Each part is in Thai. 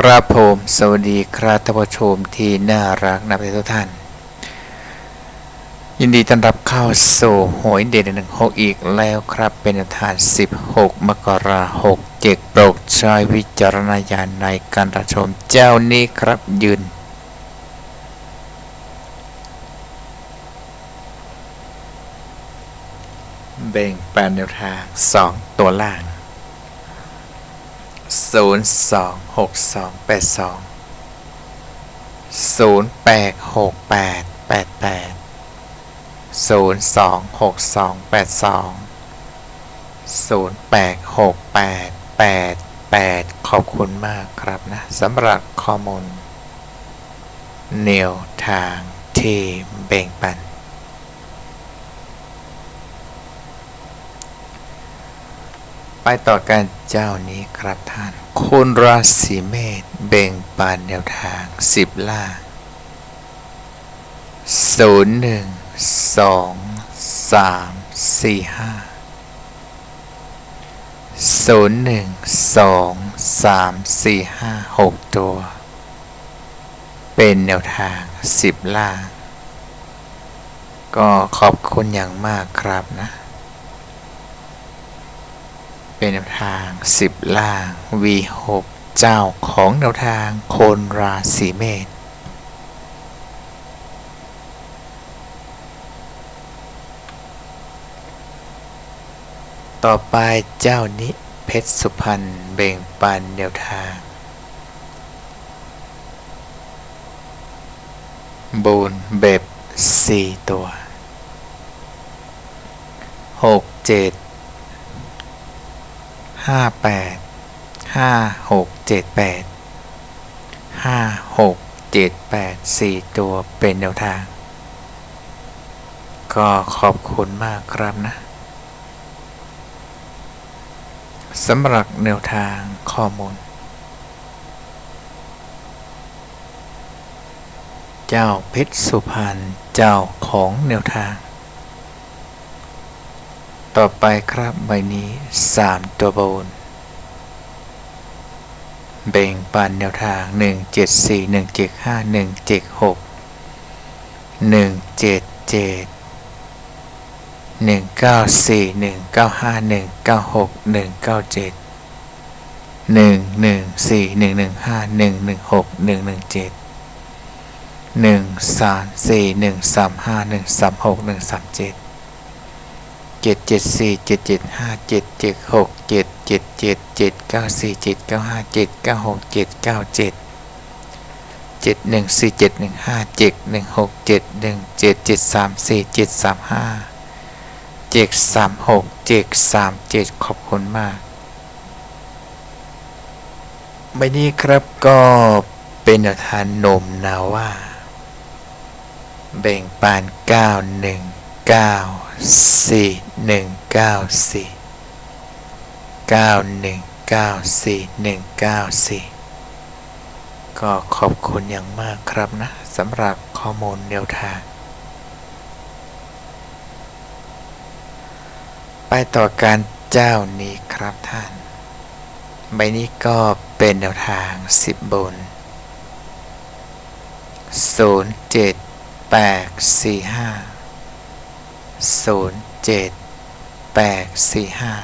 ครับผมสวัสดีครับท่านผู้ชมที่น่ารักนับทุกท่าน ยินดีต้อนรับเข้าสู่หวยเด็ดหนึ่งหกอีกแล้วครับเป็นแนวทาน 16 มกราหกเจ็ดโปรดใช้วิจารณญาณในการรับชมเจ้านี้ครับยืน เบ่งแปนแนวทาง 2 ตัวล่าง ศูนย์สองหกสองแปดสองศูนย์แปดหกแปดแปดแปดศูนย์สองหกสองแปดสองศูนย์แปดหกแปดแปดแปดขอบคุณมากครับนะสำหรับข้อมูลแนวทางที่แบ่งปัน ไปต่อกันเจ้านี้ครับท่านคุณราศีเมษเบ่งปานแนวทางสิบล่างศูนย์หนึ่งสองสามสี่ห้าศูนย์หนึ่งสองสามสี่ห้าหกตัว เป็นแนวทางสิบล่างก็ขอบคุณอย่างมากครับนะ เป็นแนวทาง 10 ล่าง V6 เจ้าของแนวทางโคนราศีเมษต่อไปเจ้านิเพชรสุพรรณเบ่งปันแนวทาง บูนเบบสี่ตัวหกเจ็ด ห้าแปดห้าหกเจ็ดแปดห้าหกเจ็ดแปดสี่ตัวเป็นแนวทาง ก็ขอบคุณมากครับนะสำหรับแนวทางข้อมูล เจ้าเพชรสุพรรณเจ้าของแนวทาง ต่อไปครับใบนี้ 3 ตัวบนเบ่งปันแนวทาง 1 7 4 1 7 5 1 7 6 1 7 7 1 9 4 1 เจ็ดเจ็ดสี่เจ็ดเจ็ดห้าเจ็ดเจ็ดหกเจ็ดเจ็ดเจ็ดเจ็ดเก้าสี่เจ็ดเก้าห้าเจ็ดเก้าหกเจ็ดเก้าเจ็ดเจ็ดหนึ่งสี่เจ็ดหนึ่งห้าเจ็ดหนึ่งหกเจ็ดหนึ่งเจ็ดเจ็ดสามสี่เจ็ดสามห้าเจ็ดสามหกเจ็ดสามเจ็ดขอบคุณมากใบนี้ครับก็เป็นแนวทางโนมนาว่า แบ่งปานเก้าหนึ่ง เก้าสี่หนึ่งเก้าสี่เก้าหนึ่งเก้าสี่หนึ่งเก้าสี่ก็ขอบคุณอย่างมากครับนะสำหรับข้อมูลแนวทาง ไปต่อการเจ้านี้ครับท่าน ใบนี้ก็เป็นแนวทางสิบบนศูนย์เจ็ดแปดสี่ห้า ศูนย์เจ็ดแปดสี่ห้า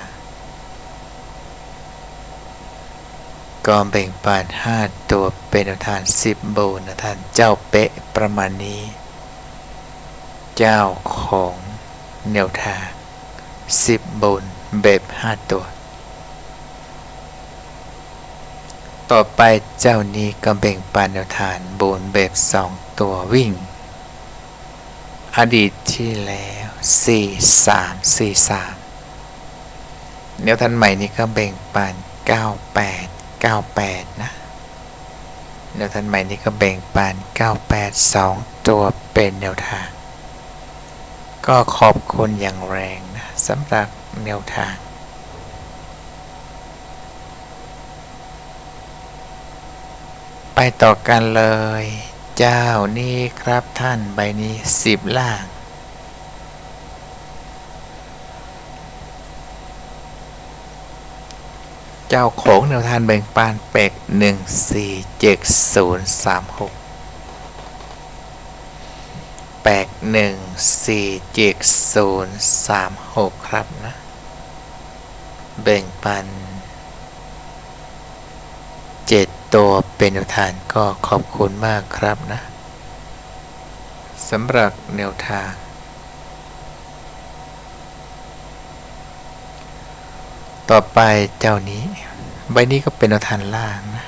ก็แบ่งปันห้าตัวเป็นแนวทางสิบโบนะท่านเจ้าเป๊ะประมาณนี้ เจ้าของแนวทางสิบบนแบบห้าตัว ต่อไปเจ้านี้ก็แบ่งปันแนวทางบนแบบสองตัววิ่ง อดีตที่แล้ว สี่สามสี่สามแนวทันใหม่นี้ก็แบ่งปันเก้าแปดเก้าแปดนะแนวทันใหม่นี้ก็แบ่งปันเก้าแปดสองตัวเป็นแนวทาง ก็ขอบคุณอย่างแรงนะสำหรับแนวทางไปต่อกันเลย เจ้านี่ครับท่านใบนี้สิบล่าง เจ้าของแนวทางแบ่งปันเป็กหนึ่งสี่เจ็ดศูนย์สามหกแปดหนึ่งสี่เจ็ดศูนย์สามหกครับนะ แบ่งปันเจ็ดตัวเป็นแนวทางก็ขอบคุณมากครับนะสำหรับแนวทาง ต่อไปเจ้านี้ ใบนี้ก็เป็นแนวทางล่างนะ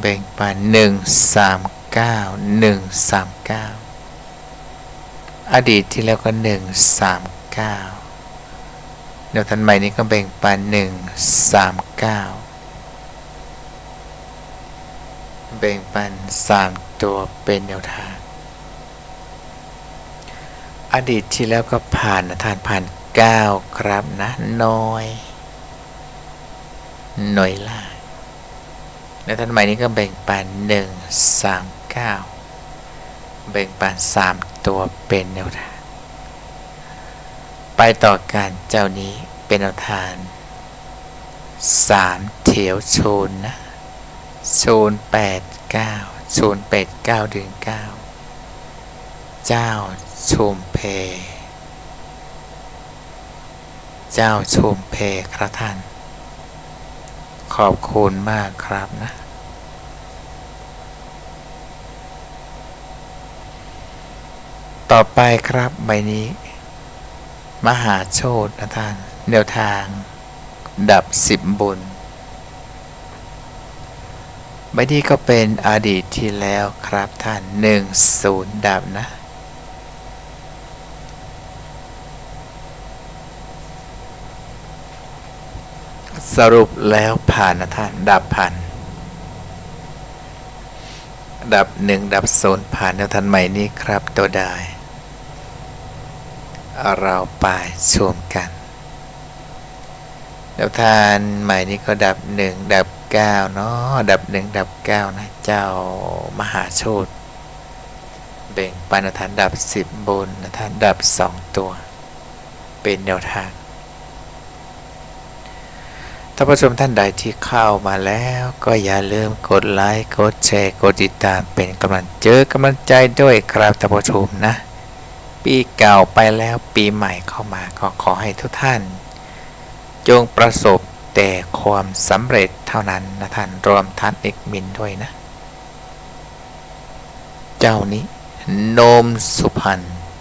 แบ่งปันหนึ่งสามเก้าหนึ่งสามเก้าอดีตที่แล้วก็หนึ่งสามเก้าแนวทางใหม่นี้ก็แบ่งปันหนึ่งสามเก้าแบ่งปันสามตัวเป็นแนวทาง อดีตที่แล้วก็ผ่านทานผ่าน เก้าครับนะน้อยหน่วยล่างในท่านใหม่นี้ก็แบ่งปันหนึ่งสามเก้าแบ่งปันสามตัวเป็นแนวทางไปต่อการเจ้านี้เป็นแนวทางสามเถียวโชนนะโชนแปดเก้าโชนแปดเก้าดึงเก้าเจ้าชุมเพ เจ้าชุมเพครับท่าน ขอบคุณมากครับนะ ต่อไปครับใบนี้ มหาโชตนะท่านแนวทาง ดับสิบบุญใบนี้ก็เป็นอดีตที่แล้วครับท่านหนึ่งศูนย์ดับนะ สรุปแล้วผ่านนะท่าน ดับผ่าน ดับหนึ่งดับโซนผ่านแนวทันใหม่นี้ครับตัวได้ เราไปชมกันแนวทานใหม่นี้ก็ดับหนึ่งดับเก้าเนาะดับหนึ่งดับเก้านะ เจ้ามหาโชตเบ่งปันแนวทานดับสิบบนแนวทานดับสองตัว เป็นแนวทาง ท่านผู้ชมท่านใดที่เข้ามาแล้วก็อย่าลืมกดไลค์กดแชร์กดติดตามเป็นกำลังเจอกำลังใจด้วยครับท่านผู้ชมนะ ปีเก่าไปแล้วปีใหม่เข้ามาก็ขอให้ทุกท่าน จงประสบแต่ความสำเร็จเท่านั้นนะท่านรวมท่านเอกมินด้วยนะ เจ้านี้โนมสุพรรณ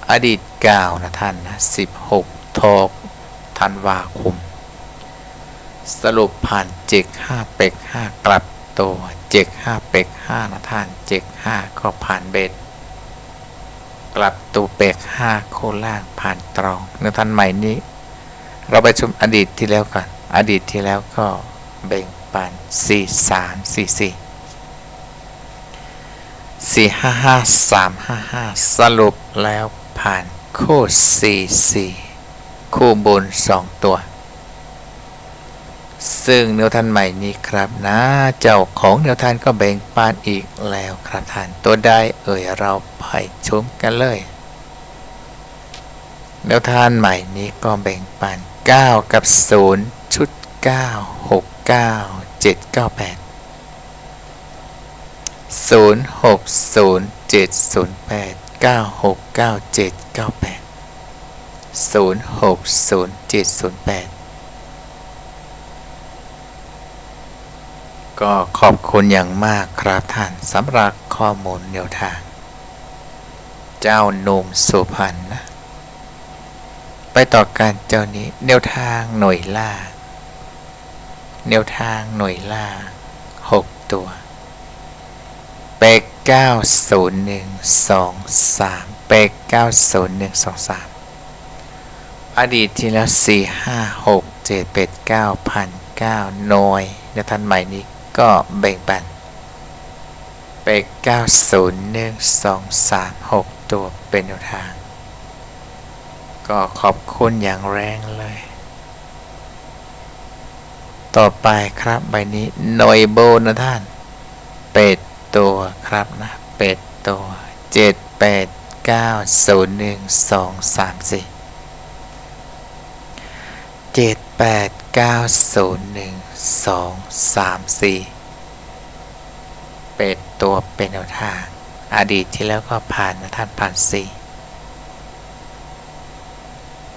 อดีตเก่านะท่านนะ16ทอกธันวาคม สรุปผ่านเจ็กห้าเป็กห้ากลับตัวเจ็กห้าเป็กห้านะท่านเจ็กห้าก็ผ่านเบ็ด กลับตูเป็กห้าโคล่างผ่านตรองในท่านใหม่นี้ เราไปชมอดีตที่แล้วกัน อดีตที่แล้วก็แบ่งปันสี่สามสี่สี่สี่ห้าห้าสามห้าห้าสรุปแล้วผ่านคู่สี่สี่คู่บนสองตัว ซึ่งแนวทานใหม่นี้ครับนะ เจ้าของแนวทานก็แบ่งปันอีกแล้วครับท่าน ตัวใดเอ่ยเราไปชมกันเลย แนวทานใหม่นี้ก็แบ่งปัน9 กับ 0 ชุด 9 6 9 7 9 8 0 6 0 7 0 8 9 6 9 7 9 8 0 6 0 7 0 8 ก็ขอบคุณอย่างมากครับท่านสำหรับข้อมูลแนวทาง เจ้าหนุ่มสุพรรณนะ ไปต่อการเจ้านี้แนวทางหน่วยล่า แนวทางหน่วยล่าหกตัวเปกเก้าศูนย์หนึ่งสองสามเปกเก้าศูนย์หนึ่งสองสามอดีตที่แล้วสี่ห้าหกเจ็ดเป็ดเก้าพันเก้าหน่วยแนวทางใหม่นี้ ก็แบ่งปันเป็กเก้าศูนย์หนึ่งสองสามหกตัวเป็นแนวทางก็ขอบคุณอย่างแรงเลย ต่อไปครับใบนี้หน่วยโบนะท่าน เป็ดตัวครับนะ เป็ดตัวเจ็ดแปดเก้าศูนย์หนึ่ง สองสามสี่เป็ดตัวเป็นแนวทาง อดีตที่แล้วก็ผ่านนะท่านผ่านสี่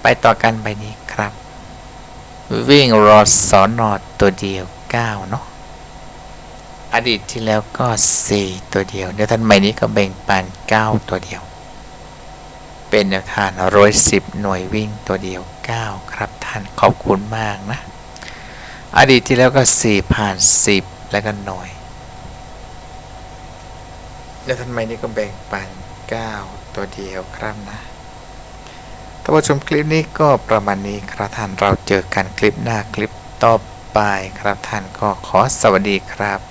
ไปต่อกันใบนี้ครับ วิ่งรอสอนอตัวเดียวเก้าเนาะอดีตที่แล้วก็สี่ตัวเดียวเดี๋ยวท่านใบนี้ก็แบ่งปันเก้าตัวเดียว เป็นแนวทางร้อยสิบหน่วยวิ่งตัวเดียวเก้าครับท่านขอบคุณมากนะ อดีตที่แล้วก็สี่ผ่านสิบแล้วก็หน่วย แล้วทำไมนี่ก็แบ่งปัน 9 ตัวเดียวครับนะท่านผู้ชมคลิปนี้ก็ประมาณนี้ครับท่านเราเจอกันคลิปหน้าคลิปต่อไปครับท่านก็ขอสวัสดีครับ